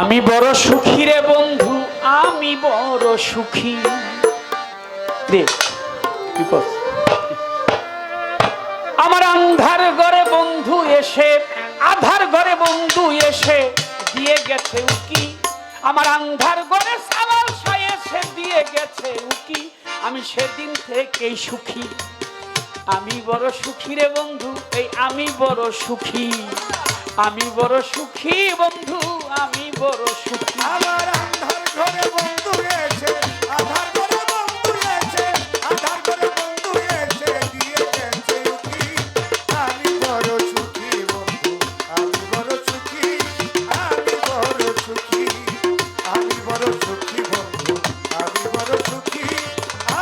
আমি বড় সুখী রে বন্ধু, আমি বড় সুখী। রে আমার আন্ধার ঘরে বন্ধু এসে, আধার ঘরে বন্ধু এসে দিয়ে গেছে উকি। আমার আন্ধার ঘরে সালাল এসে দিয়ে গেছে উকি। আমি সেদিন থেকেই সুখী। আমি বড় সুখী রে বন্ধু, এই আমি বড় সুখী। আমি বড় সুখী বন্ধু আমি বড় সুখী। আমার আন্ধার ঘরে বন্ধু এসে আধার ঘরে বন্ধু এসে আধার ঘরে বন্ধু এসে দিয়ে গেছে উকি। আমি বড় সুখী বন্ধু আমি বড় সুখী আমি বড় সুখী আমি বড় সুখী বন্ধু আমি বড় সুখী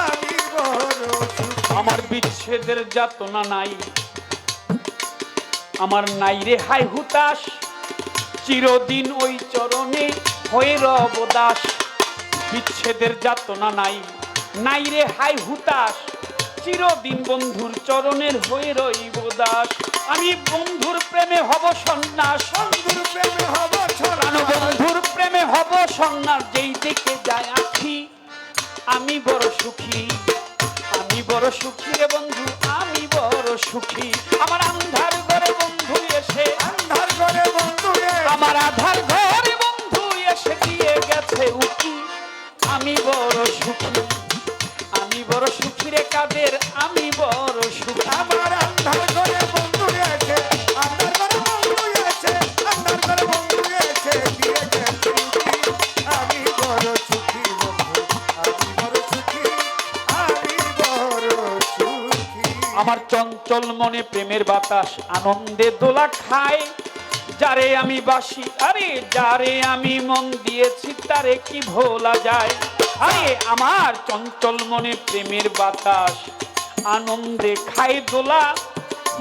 আমি বড় সুখী। আমার বিচ্ছেদের যাতনা নাই। আমার নাই রে হাই হুতাশ। চিরদিন ওই চরণে হয়ে রব দাস। বিচ্ছেদের যাতনা নাই নাই রে হাই হুতাশ। চিরদিন বন্ধুর চরণের হয়ে রইব দাস। আমি বন্ধুর প্রেমে হব সন্ন্যাস। বন্ধুর প্রেমে হব ছড়ানো বন্ধুর প্রেমে হব সন্ন্যাস। যেই দিকে যায় আখি আমি বড় সুখী। আমি বড় সুখী রে বন্ধু আমি বড় সুখী। আমার আন্ধার ঘরে বন্ধু আমার আধার ঘরে বন্ধু এসে দিয়ে গেছে উকি। আমি বড় সুখী আমি বড় সুখী রে কাদের আমি বড় সুখী। আমার আন্ধার ঘরে বন্ধু এসে আন্ধার ঘরে বন্ধু এসে আন্ধার ঘরে বন্ধু এসে দিয়ে গেছে উকি। আমি বড় সুখী বন্ধু আমি বড় সুখী আমি বড় সুখী। আমার চঞ্চল মনে প্রেমের বাতাস আনন্দে দোলা খায়। যারে আমি বাসি, আরে যারে আমি মন দিয়েছি, তারে কি ভোলা যায়? আরে আমার চঞ্চল মনে প্রেমের বাতাস, আনন্দে খাই দোলা।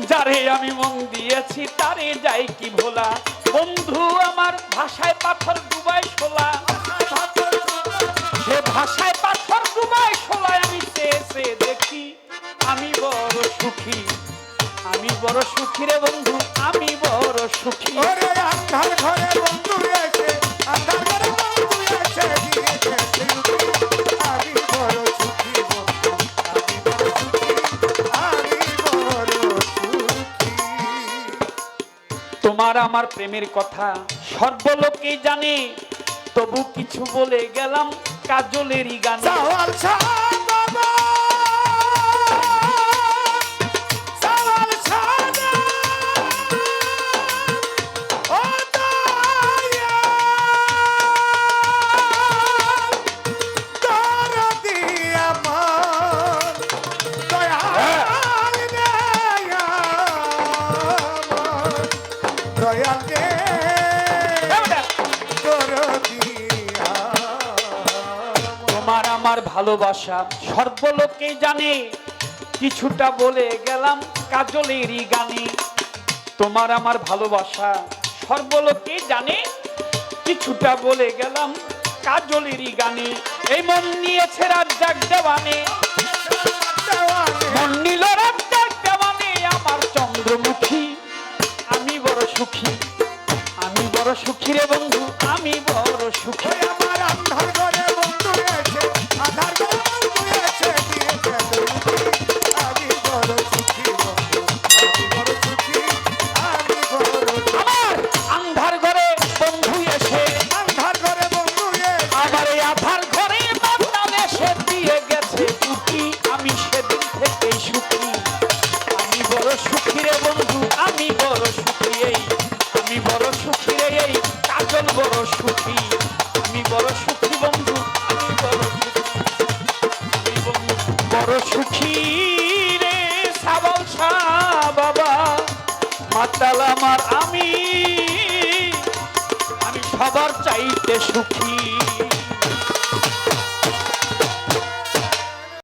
যারে আমি মন দিয়েছি, তারে যাই কি ভোলা? বন্ধু আমার ভাষায় পাথর ডুবাই শোলা। সে ভাষায় পাথর ডুবাই শোলায় আমি চেয়ে চেয়ে দেখি। আমি বড় সুখী, আমি বড় সুখী রে বন্ধু, আমি বড় সুখী। ওরে আন্ধার ঘরে বন্ধু এসে আন্ধার ঘরে বন্ধু এসে দিয়ে আমি বড় সুখী আমি বড় সুখী আমি বড় সুখী। তোমার আমার প্রেমের কথা সর্বলোকেই জানে তবু কিছু বলে গেলাম কাজলেরই গানে। আমার ভালোবাসা সর্বলোকে জানে। কিছুটা বলে গেলাম কাজলেরই গানে। তোমার আমার ভালোবাসা সর্বলোকে জানে। কিছুটা বলে গেলাম কাজলেরই গানে। এই মন নিয়েছে রাজ্জাক দেওয়ানে। বড় সুখী রে বন্ধু আমি বড় সুখী। আমার আন্ধার ঘরে বন্ধু এসে আধার ঘরে বন্ধু এসে দিয়ে আমি বড় সুখী বন্ধু আমি বড় সুখী আমি বড় আমার আন্ধার ঘরে বন্ধু এসে আন্ধার ঘরে বন্ধু এসে। আমার এই আধার ঘরে বাংলাদেশে দিয়ে গেছে আমি সেদিন থেকেই সুখী। আমি বড় সুখী রে বন্ধু মাতাল আমার আমি আমি সবার চাইতে সুখী।